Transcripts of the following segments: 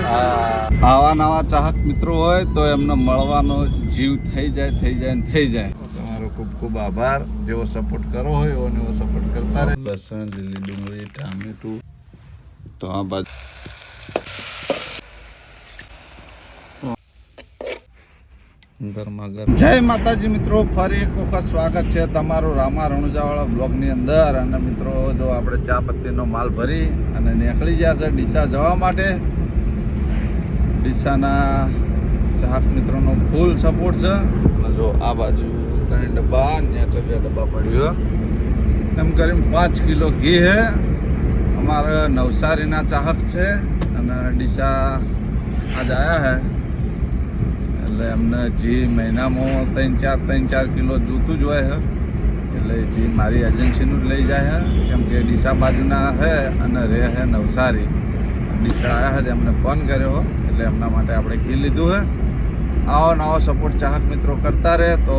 આવા નવા ચાહક મિત્રો હોય તો એમને મળવાનો જીવ થઈ જાય થઈ જાય ને થઈ જાય. તમારો ખૂબ ખૂબ આભાર. જેવો સપોર્ટ કરો હોય એવો એવો સપોર્ટ કરતા રહે લસણ લીલી ડુંગળી ટામેટું. તો આ બાજુ જય માતાજી મિત્રો ફરી એક વખત સ્વાગત છે તમારું રામા રણુજાવાળા બ્લોગની અંદર. અને મિત્રો જો આપણે ચા પત્તીનો માલ ભરી અને નીકળી ગયા છે ડીસા જવા માટે ડીસાના ચાહક મિત્રોનો ફૂલ સપોર્ટ છે. જો આ બાજુ ત્રણ ડબ્બા ત્યાં બે ડબ્બા પડ્યો. એમ કરીને પાંચ કિલો ઘી હે અમારા નવસારીના ચાહક છે અને ડીસા આજ આવ્યા હે. એટલે એમને જે મહિનામાં ત્રણ ચાર ત્રણ ચાર કિલો જોતું જ હોય છે એટલે જે મારી એજન્સીનું જ લઈ જાય છે કેમ કે ડીસા બાજુના છે અને રહે હે નવસારી. ડીસા આવ્યા હે એમને ફોન કર્યો. એટલે એમના માટે આપણે ઘી લીધું છે આવો નવો સપોર્ટ ચાહક મિત્રો કરતા રહે તો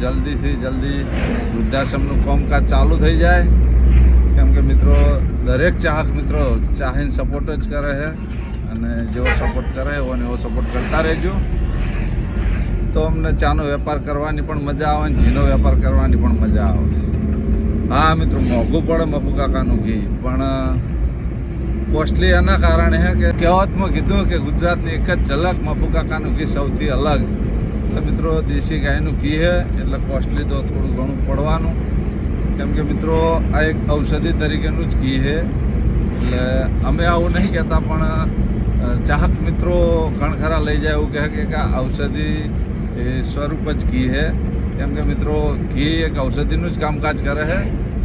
જલ્દીથી જલ્દી વૃદ્ધાશ્રમનું કામકાજ ચાલુ થઈ જાય. કેમ કે મિત્રો, દરેક ચાહક મિત્રો ચાહીને સપોર્ટ જ કરે છે અને જેવો સપોર્ટ કરે એવો એવો સપોર્ટ કરતા રહેજો. તો અમને ચાનો વેપાર કરવાની પણ મજા આવે ને ઘીનો વેપાર કરવાની પણ મજા આવે. હા મિત્રો, મોંઘું પડે મપુ કાકાનું ઘી, પણ કોસ્ટલી એના કારણે છે કે કહેવતમાં કીધું કે ગુજરાતની એક જ ઝલક મફુકાકાનું ઘી સૌથી અલગ. એટલે મિત્રો, દેશી ગાયનું ઘી છે એટલે કોસ્ટલી તો થોડું ઘણું પડવાનું. કેમ કે મિત્રો, આ એક ઔષધિ તરીકેનું જ ઘી છે એટલે અમે આવું નહીં કહેતા, પણ ચાહક મિત્રો ઘણ ખરા લઈ જાય એવું કહે કે ઔષધિ સ્વરૂપ જ ઘી છે કેમ કે મિત્રો, ઘી એક ઔષધિનું જ કામકાજ કરે છે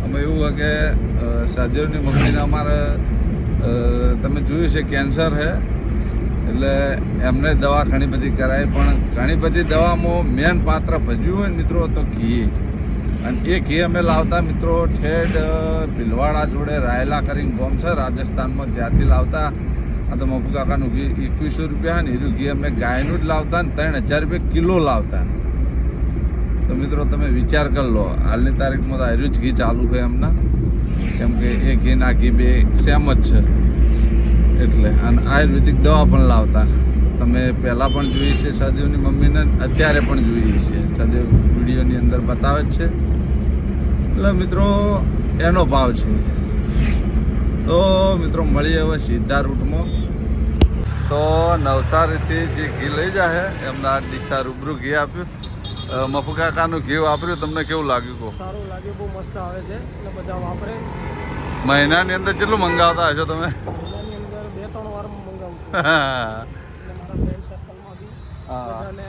અમે એવું કે સાધ્યોની મમ્મીને અમારે તમે જોયું છે કેન્સર છે એટલે એમને દવા ઘણી બધી કરાય પણ ઘણી બધી દવામાં મેન પાત્ર ભજ્યું હોય મિત્રો, તો ઘી. અને એ ઘી અમે લાવતા મિત્રો ઠેઠ ભીલવાડા જોડે, રાયલા કરીને ગોમ રાજસ્થાનમાં ત્યાંથી લાવતા. આ તો મફુ કાકાનું ઘી એકવીસો રૂપિયા ને એનું ઘી અમે ગાયનું જ લાવતા ને ત્રણ હજાર રૂપિયા કિલો લાવતા. તો મિત્રો તમે વિચાર કરી લો, હાલની તારીખમાં તો આર્યું જ ઘી ચાલુ છે એમના. કેમ કે એ ઘી ના ઘી બે સેમ જ છે. એટલે અને આયુર્વેદિક દવા પણ લાવતા. તમે પહેલાં પણ જોઈ છે સદેવની મમ્મીને, અત્યારે પણ જોઈએ છે. સદેવ વિડીયોની અંદર બતાવે છે. એટલે મિત્રો, એનો ભાવ છે. તો મિત્રો, મળીએ હવે સીધા રૂટમાં. તો નવસારીથી જે ઘી લઈ જાય એમના ડીસા રૂબરૂ ઘી આપ્યું. અ, મફુ કાકાનું ઘી વાપર્યું તમને કેવું લાગ્યું કહો? સારું લાગ્યું બહુ મસ્ત આવે છે. એટલે બધા વાપરે. મહિનાની અંદર કેટલું મંગાવતા હશો તમે? મહિનાની અંદર બે ત્રણ વાર મંગાવું છું. મારા ફ્રેન્ડ સર્કલમાં બી હા. બધાને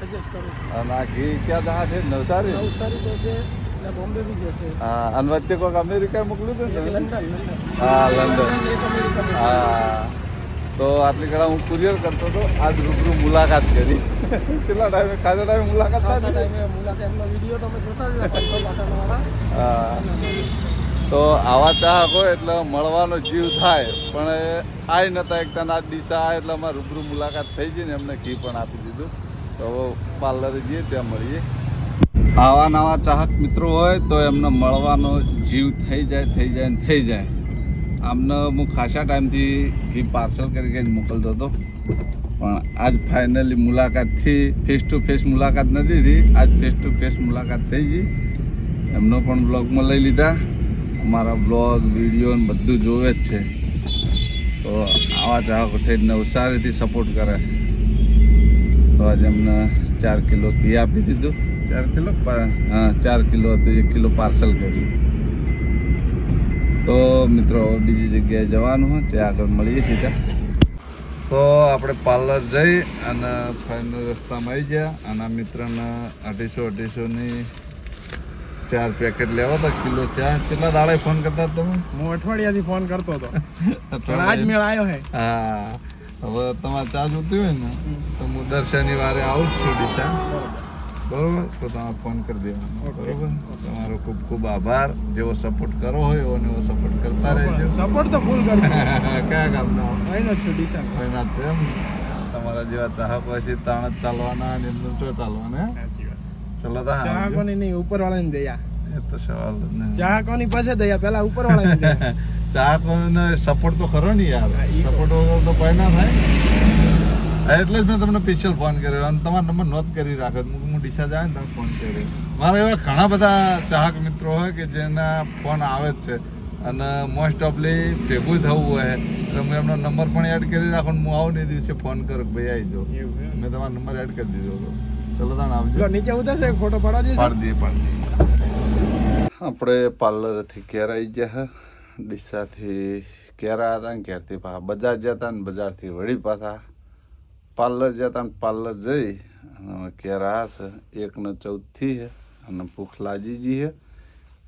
સજેસ્ટ કરું છું. અને આ ઘી ક્યાં જહા છે? નવસારી? નવસારી જશે અને બોમ્બે બી જશે. હા અને વચ્ચે કોઈક અમેરિકા મોકલ્યું હતું ને? લંડન હા લંડન. હા. તો આટલી ઘણા હું કુરિયર કરતો હતો. આજ રૂબરૂ મુલાકાત કરી. કેટલા ટાઈમે ખાસા ટાઈમે મુલાકાત ખાસા થાય ટાઈમે મુલાકાતનો વીડિયો તમે જોતા જ હા. તો આવા ચાહક એટલે મળવાનો જીવ થાય પણ આય નતા એકતા ના દિશા એટલે અમારે રૂબરૂ મુલાકાત થઈ ગઈ ને એમને ઘી પણ આપી દીધું. તો પાર્લરે જઈએ ત્યાં મળીએ. આવા નવા ચાહક મિત્રો હોય તો એમને મળવાનો જીવ થઈ જાય થઈ જાય ને થઈ જાય. આમને હું ખાસા ટાઈમથી એ પાર્સલ કરી કરીને મોકલતો હતો. પણ આજ ફાઇનલી મુલાકાતથી ફેસ ટુ ફેસ મુલાકાત નથી થઈ આજ ફેસ ટુ ફેસ મુલાકાત થઈ ગઈ. એમનો પણ બ્લોગમાં લઈ લીધા. અમારા બ્લોગ વીડિયો ને બધું જોવે જ છે. તો આવા ચાહકો થઈને નવસારીથી સપોર્ટ કરે. તો આજે એમને ચાર કિલો ઘી આપી દીધું. ચાર કિલો? હા ચાર કિલો હતું એક કિલો પાર્સલ કર્યું. તો મિત્રો બીજી જગ્યાએ જવાનું હોય ત્યાં આગળ મળીએ સીધા તો આપણે પાર્લર જઈ અને ફાઇનલ રસ્તામાં આવી ગયા અને મિત્રના અઢીસો અઢીસોની ચાર પેકેટ લેવા હતા કિલો ચા કેટલા દાડે ફોન કરતા તમે? હું અઠવાડિયાથી ફોન કરતો હતો. આજ મેળ આવ્યો હે. હા. હવે તમારે ચા જોતી હોય ને તો હું દર શનિવારે આવું જ છું ડીસા બરોબર તો તમે ફોન કરી દેવાનો. બરોબર? તમારો ખૂબ ખૂબ આભાર. જેવો સપોર્ટ કરો હોય એવો એવો સપોર્ટ કરતા રહેજો. સપોર્ટ તો ફૂલ કરજો કયા ગામના? અહીંનો છું ડીસા. કોઈના છે એમ? તમારા જેવા ચાહકો હશે તાણ જ ચાલવાના અને એમનું શું ચાલવાના? ચલો તા ચા કોની નહીં ઉપર વાળાની દયા. એ તો સવાલ જ નહીં. ચા કોની પાસે દયા પેલા ઉપર વાળા ચા કોઈને સપોર્ટ તો ખરો ને યાર. સપોર્ટ વગર તો કોઈ ના થાય. એટલે જ મેં તમને સ્પેશિયલ ફોન કર્યો અને તમારો નંબર નોંધ કરી રાખ્યો ડીસા જાય ને તમે ફોન કર્યો મારા એવા ઘણા બધા ચાહક મિત્રો હોય કે જેના ફોન આવે જ છે. અને મોસ્ટ ઓફલી ભેગું થવું હોય. એટલે હું એમનો નંબર પણ એડ કરી રાખો હું આવું ને દિવસે ફોન કરું ભાઈ આવી જાઓ. મેં તમારો નંબર એડ કરી દીધો હતો. ચલો તાણ આવજો. નીચે ઉતરશે ફોટો પડા પાડી દઈએ પાડી આપણે પાર્લરથી કેર આવી ગયા ડીસાથી કેર આવ્યા હતા ને ઘેરથી પાછા બજાર જતા ને બજારથી વળી પાછા પાર્લર જતા ને પાર્લર જઈ અને ઘેર આવ્યા છે. એકને ચૌદથી છે અને ભૂખ ગઈ છે.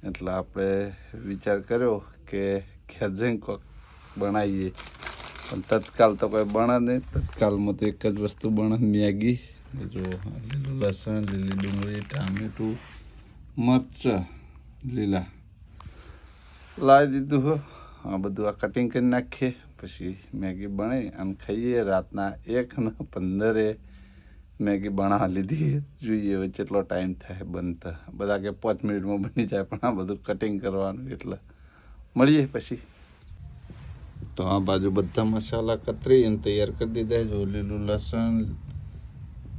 એટલે આપણે વિચાર કર્યો કે ક્યાં જઈને કોક બનાવીએ. પણ તત્કાલ તો કોઈ બને નહીં. તત્કાલમાં તો એક જ વસ્તુ બને, મેગી. જો, લીલું લસણ, લીલી ડુંગળી, ટામેટું, મરચાં, લીલા. લાવી દીધું હો. આ બધું આ કટિંગ કરી નાખીએ. પછી મેગી બને અને ખાઈએ. રાતના એક ને પંદરે મેગી બણા લીધી. જોઈએ હવે કેટલો ટાઈમ થાય બનતા બધા કે પાંચ મિનિટમાં બની જાય, પણ આ બધું કટિંગ કરવાનું એટલે. મળીએ પછી. તો આ બાજુ બધા મસાલા કતરી અને તૈયાર કરી દીધા. જો લીલું લસણ,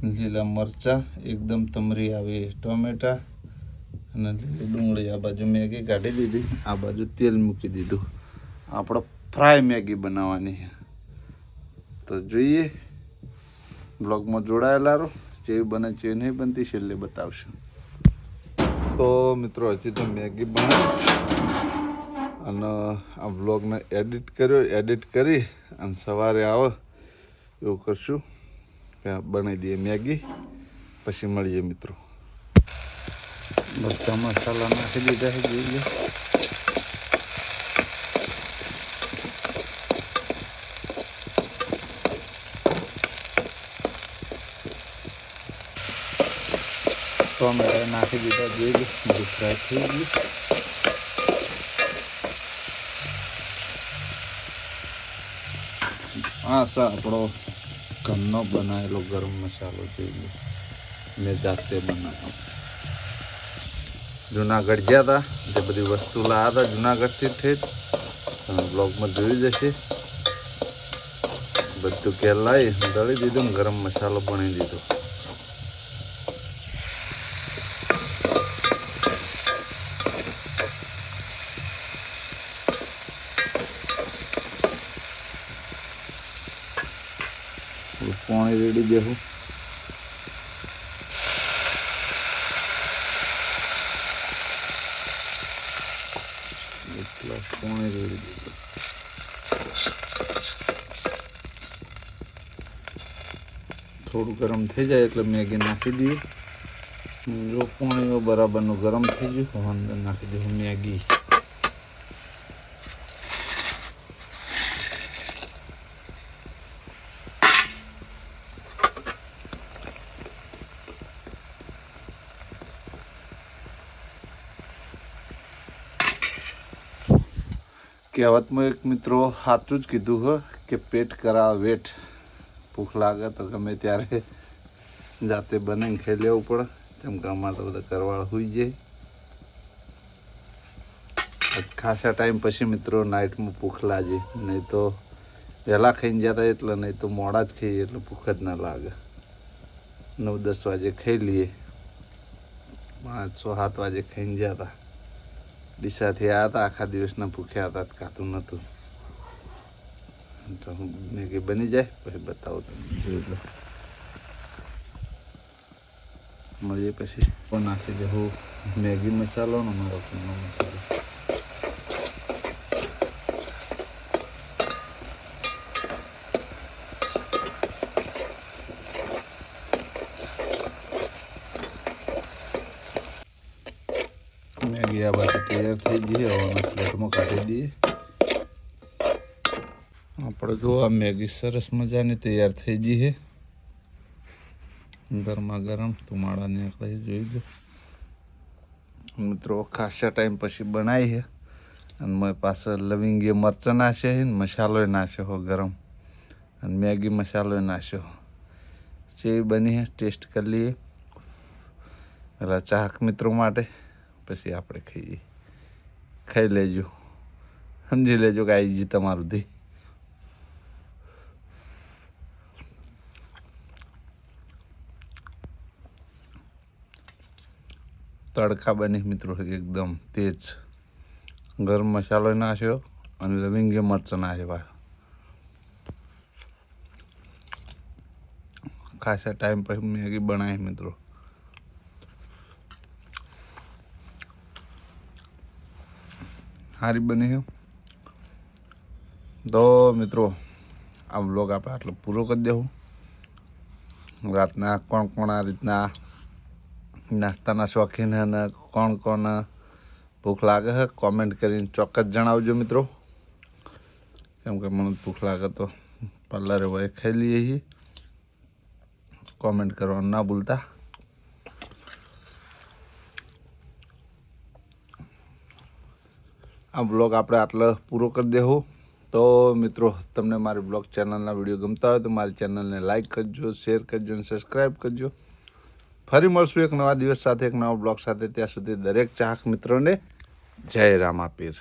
લીલા મરચાં, એકદમ તમરી આવી ટોમેટા અને લીલી ડુંગળી આ બાજુ મેગી કાઢી દીધી. આ બાજુ તેલ મૂકી દીધું. આપણે ફ્રાય મેગી બનાવવાની તો જોઈએ. બ્લોગમાં જોડાયેલા રહો. જેવી બને જે નહીં બનતી છેલ્લે બતાવશું. તો મિત્રો, હજી તો મેગી બનાવી અને આ વ્લોગને એડિટ કર્યો. એડિટ કરી અને સવારે આવે. એવું કરશું કે બનાવી દઈએ મેગી. પછી મળીએ મિત્રો. બધા મસાલા નાખી દીધા છે જોઈએ ટોમેટા નાખી દીધા જોઈએ બધું ફ્રાય થઈ ગયું. આ છે આપણો ઘરનો બનાવેલો ગરમ મસાલો છે મેં જાતે બનાવ્યો. જુનાગઢ ગયા હતા જે બધી વસ્તુ લાવ્યા હતા જુનાગઢથી તમે બ્લોગમાં જોઈ જશે બધું ઘેર લાવી દળી દીધું ગરમ મસાલો બની દીધો. પાણી રેડી દેવું એટલા પાણી રેડી દે થોડું ગરમ થઈ જાય એટલે મેગી નાખી દઈએ. જો પાણી બરાબરનું ગરમ થઈ ગયું અંદર નાખી દઉં મેગી. કહેવતમાં એક મિત્રો સાચું જ કીધું હ કે પેટ કરાવ વેટ ભૂખ લાગે તો ગમે ત્યારે જાતે બનાવીને ખાઈ લેવું પડે. જેમ કે તો બધા કરવાળ હોઈ જાય. ખાસા ટાઈમ પછી મિત્રો નાઇટમાં ભૂખ લાગે. નહીં તો વહેલા ખાઈને જતા એટલે નહીં તો મોડા જ ખાઈએ એટલે ભૂખ જ ના લાગે. નવ દસ વાગે ખાઈ લઈએ. પાંચ છ સાત વાગે ખાઈને જતા. ડીસાથી આવ્યા હતા આખા દિવસના ભૂખ્યા હતા ખાતું નહોતું તો હું મેગી બની જાય, પછી બતાવો તમે જોઈ લો. મળીએ પછી. પણ નાખી દઉં મેગી મસાલો ને મારો મસાલો મેગી આ બાજુ થઈ હવે પ્લેટમાં કાઢી દઈએ. આપણે જો આ મેગી સરસ મજાની તૈયાર થઈ ગઈ છે. ગરમા ગરમ તુમાડા નીકળે છે, જોઈ લો. મિત્રો ખાસા ટાઈમ પછી બનાવી છે. અને મેં પાસે લવિંગી મરચાં નાખે છે મસાલોય નાખ્યો હો ગરમ. અને મેગી મસાલોય નાખ્યો જે બની છે, ટેસ્ટ કરી લઈએ. પેલા ચાહક મિત્રો માટે, પછી આપણે ખાઈએ. ખાઈ લેજો. સમજી લેજો કે આવી ગઈ તમારું ધી તડકા બની મિત્રો, એકદમ તેજ. ગરમ મસાલો નાખ્યો અને લવિંગે મરચાં નાખ્યા ખાસા ટાઈમ પછી મેગી બનાવી મિત્રો. સારી બની છે તો મિત્રો, આ બ્લોગ આપણે આટલો પૂરો કરી દેવું રાતના કોણ કોણ આ રીતના નાસ્તાના શોખીન અને કોણ કોણ ભૂખ લાગે છે કોમેન્ટ કરીને ચોક્કસ જણાવજો મિત્રો. કેમ કે મને ભૂખ લાગે તો પાર્લરે વય ખાઈ લઈએ છીએ કોમેન્ટ કરવાનું ના ભૂલતા. આ બ્લોગ આપણે આટલો પૂરો કરી દેવો તો મિત્રો, તમને મારી બ્લોગ ચેનલના વીડિયો ગમતા હોય તો મારી ચેનલને લાઇક કરજો, શેર કરજો અને સબસ્ક્રાઈબ કરજો. ફરી મળશું એક નવા દિવસ સાથે, એક નવા બ્લોગ સાથે. ત્યાં સુધી દરેક ચાહક મિત્રોને જય રામાપીર.